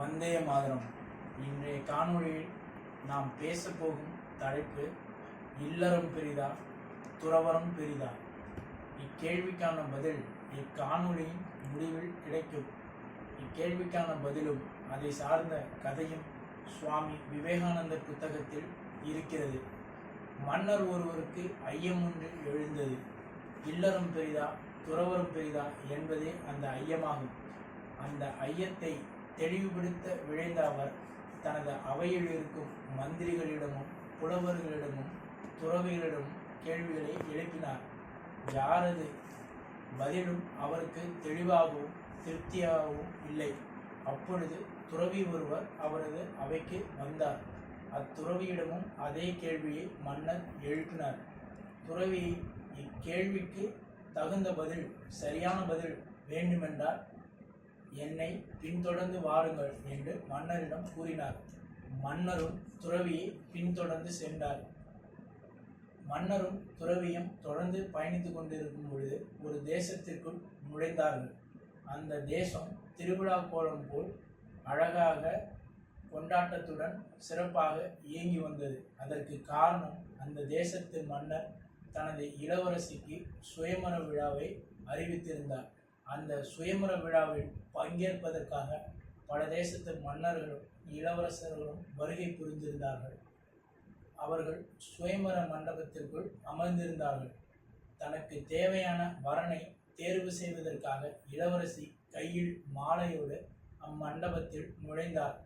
வந்தே மாதரம். இன்றைய காணொளியில் நாம் பேசப்போகும் தலைப்பு இல்லறம் பெரிதா துறவரம் பெரிதா? இக்கேள்விக்கான பதில் இக்காணொளியின் முடிவில் கிடைக்கும். இக்கேள்விக்கான பதிலும் அதை சார்ந்த கதையும் சுவாமி விவேகானந்தர் புத்தகத்தில் இருக்கிறது. மன்னர் ஒருவருக்கு ஐயம் ஒன்று எழுந்தது. இல்லறம் பெரிதா துறவரம் பெரிதா என்பதே அந்த ஐயமாகும். அந்த ஐயத்தை தெளிவுபடுத்த விழைந்த அவர் தனது அவையில் இருக்கும் மந்திரிகளிடமும் புலவர்களிடமும் துறவிகளிடமும் கேள்விகளை எழுப்பினார். யாரது பதிலும் அவருக்கு தெளிவாகவும் திருப்தியாகவும் இல்லை. அப்பொழுது துறவி ஒருவர் அவரது அவைக்கு வந்தார். அத்துறவியிடமும் அதே கேள்வியை மன்னர் எழுப்பினார். துறவி இக்கேள்விக்கு தகுந்த பதில் சரியான பதில் வேண்டுமென்றால் என்னை பின்தொடர்ந்து வாருங்கள் என்று மன்னரிடம் கூறினார். மன்னரும் துறவியை பின்தொடர்ந்து சென்றார். மன்னரும் துறவியும் தொடர்ந்து பயணித்து கொண்டிருக்கும் பொழுது ஒரு தேசத்திற்குள் நுழைந்தார்கள். அந்த தேசம் திருவிழா கோலம் போல் அழகாக கொண்டாட்டத்துடன் சிறப்பாக இயங்கி வந்தது. அதற்கு காரணம் அந்த தேசத்து மன்னர் தனது இளவரசிக்கு சுயமர விழாவை அறிவித்திருந்தார். அந்த சுயமர விழாவில் பங்கேற்பதற்காக பல தேசத்து மன்னர்களும் இளவரசர்களும் வருகை புரிந்திருந்தார்கள். அவர்கள் சுயமர மண்டபத்திற்குள் அமர்ந்திருந்தார்கள். தனக்கு தேவையான வரனை தேர்வு செய்வதற்காக இளவரசி கையில் மாலையோடு அம்மண்டபத்தில் நுழைந்தார்.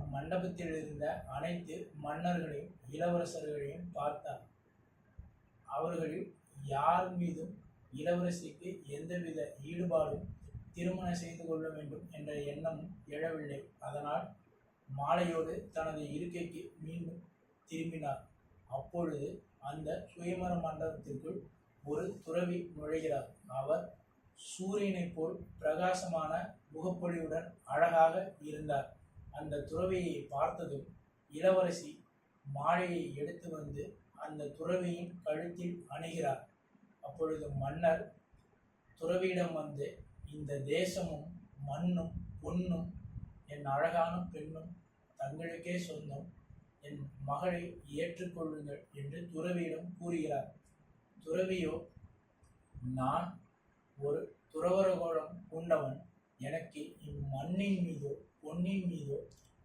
அம்மண்டபத்தில் இருந்த அனைத்து மன்னர்களையும் இளவரசர்களையும் பார்த்தார். அவர்களில் யார் மீதும் இளவரசிக்கு எந்தவித ஈடுபாடும் திருமணம் செய்து கொள்ள வேண்டும் என்ற எண்ணமும் எழவில்லை. அதனால் மாலையோடு தனது இருக்கைக்கு மீண்டும் திரும்பினார். அப்பொழுது அந்த சுயமர மண்டபத்திற்குள் ஒரு துறவி நுழைகிறார். அவர் சூரியனைப் போல் பிரகாசமான முகப்பொழிவுடன் அழகாக இருந்தார். அந்த துறவியை பார்த்ததும் இளவரசி மாலையை எடுத்து வந்து அந்த துறவியின் கழுத்தில் அணுகிறார். அப்பொழுது மன்னர் துறவியிடம் வந்து இந்த தேசமும் மண்ணும் பொன்னும் என் அழகான பெண்ணும் தங்களுக்கே சொந்தம். என் மகளை ஏற்றுக்கொள்ளுங்கள் என்று துறவியிடம் கூறுகிறார். துறவியோ நான் ஒரு துறவரகோடம் கொண்டவன் எனக்கு இம்மண்ணின் மீதோ பொன்னின் மீதோ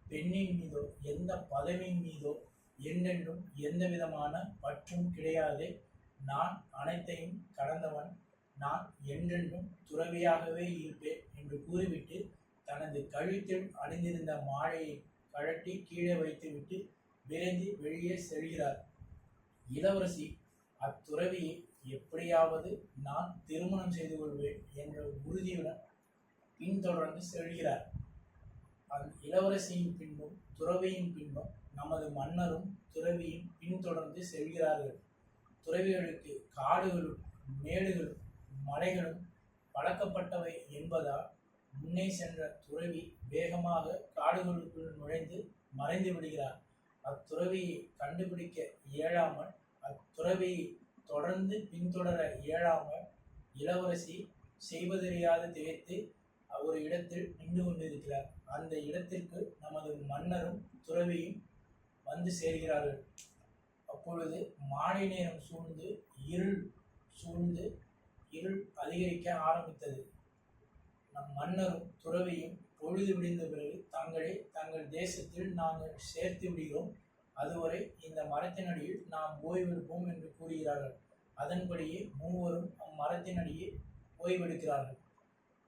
பெண்ணின் மீதோ எந்த பதவியின் மீதோ என்னென்றும் எந்த விதமான பற்றும் கிடையாது. நான் அனைத்தையும் கடந்தவன் நான் என்றென்றும் துறவியாகவே இருப்பேன் என்று கூறிவிட்டு தனது கழுத்தில் அணிந்திருந்த மாலையை கழட்டி கீழே வைத்துவிட்டு விரைந்து வெளியே செல்கிறார். இளவரசி அத்துறவியை எப்படியாவது நான் திருமணம் செய்து கொள்வேன் என்ற உறுதியுடன் பின்தொடர்ந்து செல்கிறார். அந்த இளவரசியின் பின்பும் துறவியின் பின்பும் நமது மன்னரும் துறவியும் பின்தொடர்ந்து செல்கிறார்கள். துறவிகளுக்கு காடுகளும் மேடுகளும் மலைகளும் பழக்கப்பட்டவை என்பதால் முன்னே சென்ற துறவி வேகமாக காடுகளுக்குள் நுழைந்து மறைந்து விடுகிறார். அத்துறவியை கண்டுபிடிக்க இயலாமல் அத்துறவியை தொடர்ந்து பின்தொடர இயலாமல் இளவரசி செய்வதறியாது திகைத்து ஒரு இடத்தில் நின்று கொண்டிருக்கிறார். அந்த இடத்திற்கு நமது மன்னரும் துறவியும் வந்து சேர்கிறார்கள். அப்பொழுது மாலை நேரம் சூழ்ந்து இருள் சூழ்ந்து இருள் அதிகரிக்க ஆரம்பித்தது. நம் மன்னரும் துறவியும் பொழுது விடிந்த பிறகு தங்களை தங்கள் தேசத்தில் நாங்கள் சேர்த்து விடுகிறோம். அதுவரை இந்த மரத்தினடியில் நாம் ஓய்வெடுப்போம் என்று கூறுகிறார்கள். அதன்படியே மூவரும் அம்மரத்தினடியே ஓய்வெடுக்கிறார்கள்.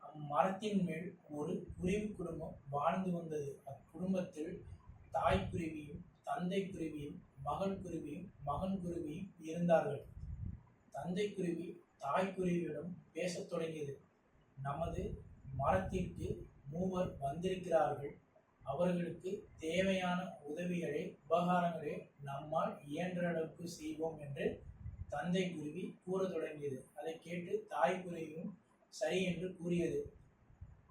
அம்மரத்தின் மேல் ஒரு குருவி குடும்பம் வாழ்ந்து வந்தது. அக்குடும்பத்தில் தாய் குருவியும் தந்தை குருவியும் மகள் குருவியும் மகன் குருவியும் இருந்தார்கள். தந்தை குருவி தாய் குருவியிடம் பேசத் தொடங்கியது. நமது மரத்திற்கு மூவர் வந்திருக்கிறார்கள். அவர்களுக்கு தேவையான உதவிகளை உபகாரங்களை நம்மால் இயன்ற அளவுக்கு செய்வோம் என்று தந்தை குருவி கூற தொடங்கியது. அதை கேட்டு தாய் குருவியும் சரி என்று கூறியது.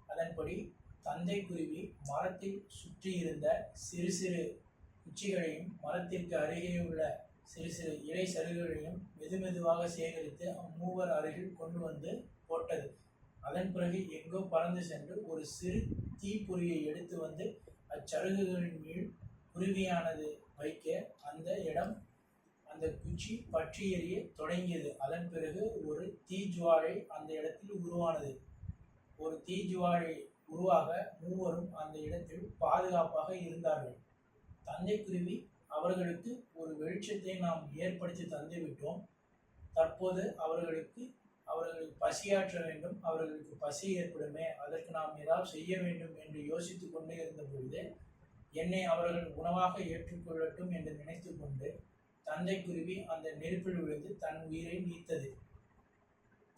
அதன்படி தந்தை குருவி மரத்தில் சுற்றியிருந்த சிறு சிறு குச்சிகளையும் மரத்திற்கு அருகே உள்ள சிறு சிறு இலை சருகுகளையும் மெதுமெதுவாக சேகரித்து அம்மூவர் அருகில் கொண்டு வந்து போட்டது. அதன் பிறகு எங்கோ பறந்து சென்று ஒரு சிறு தீப்பொறியை எடுத்து வந்து அச்சருகுகளின் கீழ் குருவியானது வைக்க அந்த இடம் அந்த குச்சி பற்றி எறிய தொடங்கியது. அதன் பிறகு ஒரு தீஜுவாழை அந்த இடத்தில் உருவானது. ஒரு தீஜுவாழை உருவாக மூவரும் அந்த இடத்தில் பாதுகாப்பாக இருந்தார்கள். தந்தை குருவி அவர்களுக்கு ஒரு வெளிச்சத்தை நாம் ஏற்படுத்தி தந்து விட்டோம். தற்போது அவர்களுக்கு அவர்களுக்கு பசியாற்ற வேண்டும் அவர்களுக்கு பசி ஏற்படுமே அதற்கு நாம் ஏதாவது செய்ய வேண்டும் என்று யோசித்து கொண்டே இருந்த பொழுது என்னை அவர்கள் உணவாக ஏற்றுக்கொள்ளட்டும் என்று நினைத்து கொண்டு தந்தை குருவி அந்த நெருப்பில் விழுந்து தன் உயிரை நீத்தது.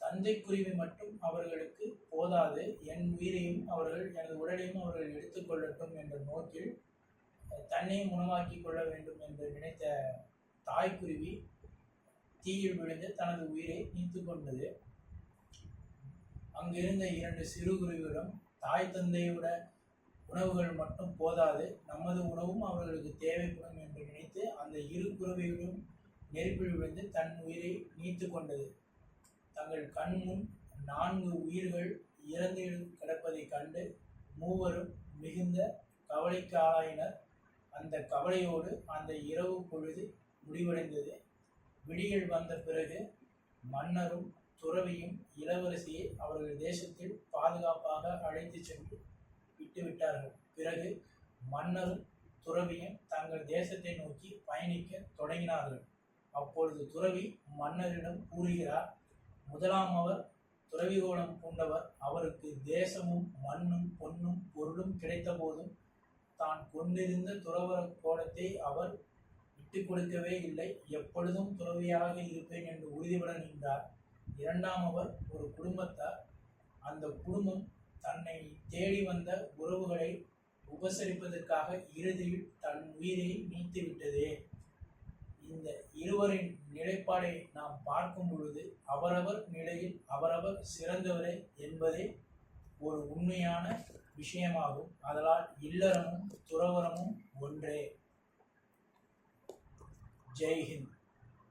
தந்தை குருவி மட்டும் அவர்களுக்கு போதாது என் உயிரையும் அவர்கள் எனது உடலையும் அவர்கள் எடுத்துக்கொள்ளட்டும் என்ற நோக்கில் தன்னையும் உணவாக்கி கொள்ள வேண்டும் என்று நினைத்த தாய்க்குருவி தீயில் விழுந்து தனது உயிரை நீத்து கொண்டது. அங்கிருந்த இரண்டு சிறு குருவிகளும் தாய் தந்தையோட உணவுகள் மட்டும் போதாது நமது உணவும் அவர்களுக்கு தேவைப்படும் என்று நினைத்து அந்த இரு குருவிகளும் நெருப்பில் விழுந்து தன் உயிரை நீத்து கொண்டது. தங்கள் கண் முன் நான்கு உயிர்கள் இறந்து கிடப்பதைக் கண்டு மூவரும் மிகுந்த கவலைக்கு ஆளாயினர். அந்த கவலையோடு அந்த இரவு பொழுது முடிவடைந்தது. விடியல் வந்த பிறகு மன்னரும் துறவியும் இளவரசியை அவர்கள் தேசத்தில் பாதுகாப்பாக அழைத்துச் சென்று விட்டுவிட்டார்கள் பிறகு மன்னரும் துறவியும் தங்கள் தேசத்தை நோக்கி பயணிக்க தொடங்கினார்கள். அப்பொழுது துறவி மன்னரிடம் கூறுகிறார் முதலாம் அவர் துறவிகோலம் பூண்டவர். அவருக்கு தேசமும் மண்ணும் பொன்னும் பொருளும் கிடைத்த போதும் தான் கொண்டிருந்த துறவர கோலத்தை அவர் விட்டு கொடுக்கவே இல்லை. எப்பொழுதும் துறவியாக இருப்பேன் என்று உறுதிபட நின்றார். இரண்டாம் அவர் ஒரு குடும்பத்தார். அந்த குடும்பம் தன்னை தேடி வந்த உறவுகளை உபசரிப்பதற்காக இறுதியில் தன் உயிரை நீத்துவிட்டதே இந்த இருவரின் நிலைப்பாடை நாம் பார்க்கும் பொழுது அவரவர் நிலையில் அவரவர் சிறந்தவரே என்பதே ஒரு உண்மையான விஷயமாகும். அதனால் இல்லறமும் துறவரமும் ஒன்றே. ஜெய் ஹிந்த்.